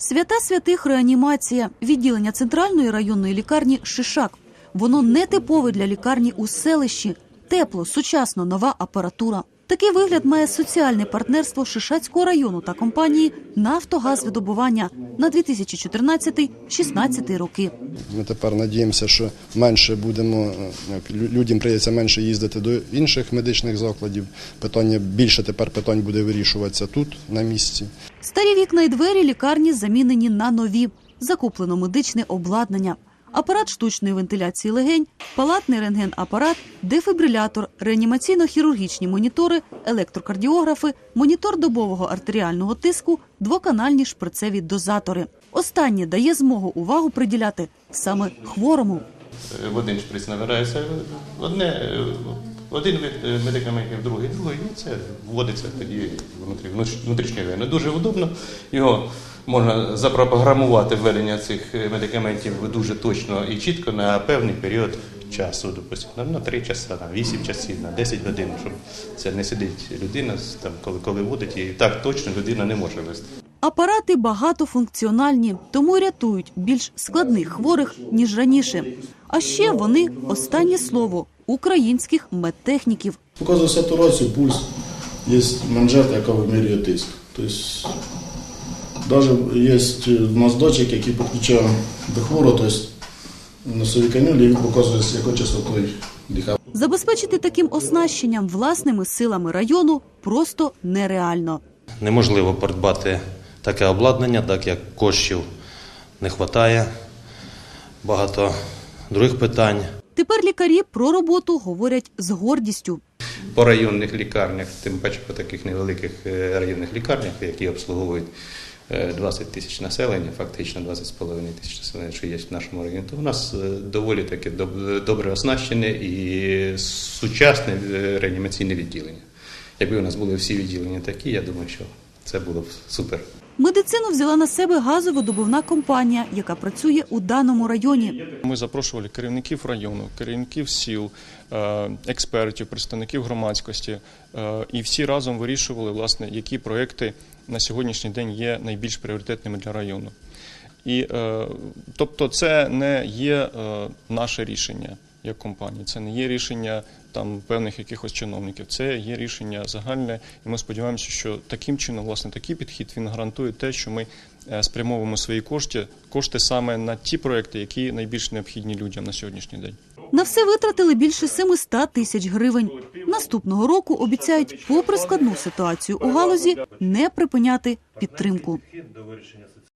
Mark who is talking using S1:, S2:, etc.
S1: Свята святих реанімація, відділення центральної районної лікарні Шишак. Воно не типове для лікарні у селищі. Тепло, сучасно, нова апаратура. Такий вигляд має соціальне партнерство Шишацького району та компанії «Нафтогазвидобування» на 2014-16 роки.
S2: Ми тепер надіємося, що менше будемо е, людям прийдеться менше їздити до інших медичних закладів. Питання більше тепер питань буде вирішуватися тут на місці.
S1: Старі вікна і двері лікарні замінені на нові. Закуплено медичне обладнання. Апарат штучної вентиляції легень, палатний рентген-апарат, дефібрилятор, реанімаційно-хірургічні монітори, електрокардіографи, монітор добового артеріального тиску, двоканальні шприцеві дозатори. Останнє дає змогу увагу приділяти саме хворому.
S3: в один шприц набирається одне, е, один вид е, медикаментів, другий, другий, і це вводиться тоді внутрі, внутрі- внутрішньовенно. Дуже удобно. Його можна запрограмувати введення цих е, медикаментів дуже точно і чітко на певний період часу, допустимо, на- на 3 часа, на 8 часів, на 10 годин, щоб це не сидить людина, там, коли, коли вводить, і так точно людина не може вести.
S1: Апарати багатофункціональні, тому рятують більш складних хворих ніж раніше. А ще вони останнє слово українських медтехніків.
S4: Показує сатурацію, пульс, є манжета, яка вимірює тиск. Тобто, навіть є у нас датчик, який підключає до хворого, тобто носові канюлі, і він показує, з якою частотою дихає.
S1: Забезпечити таким оснащенням власними силами району просто нереально.
S5: Неможливо придбати таке обладнання, так як коштів не вистачає. Багато других питань.
S1: Тепер лікарі про роботу говорять з гордістю.
S3: по районних лікарнях, тим паче по таких невеликих е, районних лікарнях, які обслуговують е, 20 тисяч населення, фактично 20,5 тисяч населення, що є в нашому районі, то у нас е, доволі таке доб- добре оснащене і сучасне е, реанімаційне відділення. Якби у нас були всі відділення такі, я думаю, що це було б супер.
S1: Медицину взяла на себе газовидобувна компанія, яка працює у даному районі.
S6: Ми запрошували керівників району, керівників сіл, е, експертів, представників громадськості, е, і всі разом вирішували, власне, які проекти на сьогоднішній день є найбільш пріоритетними для району. І, е, тобто, це не є наше рішення як компанії, це не є рішення там певних якихось чиновників. Це є рішення загальне, і ми сподіваємося, що таким чином, власне, такий підхід він гарантує те, що ми е, спрямовуємо свої кошти, кошти саме на ті проекти, які найбільш необхідні людям на сьогоднішній день.
S1: На все витратили більше 700 тисяч гривень. Наступного року обіцяють, попри складну ситуацію у галузі, не припиняти підтримку.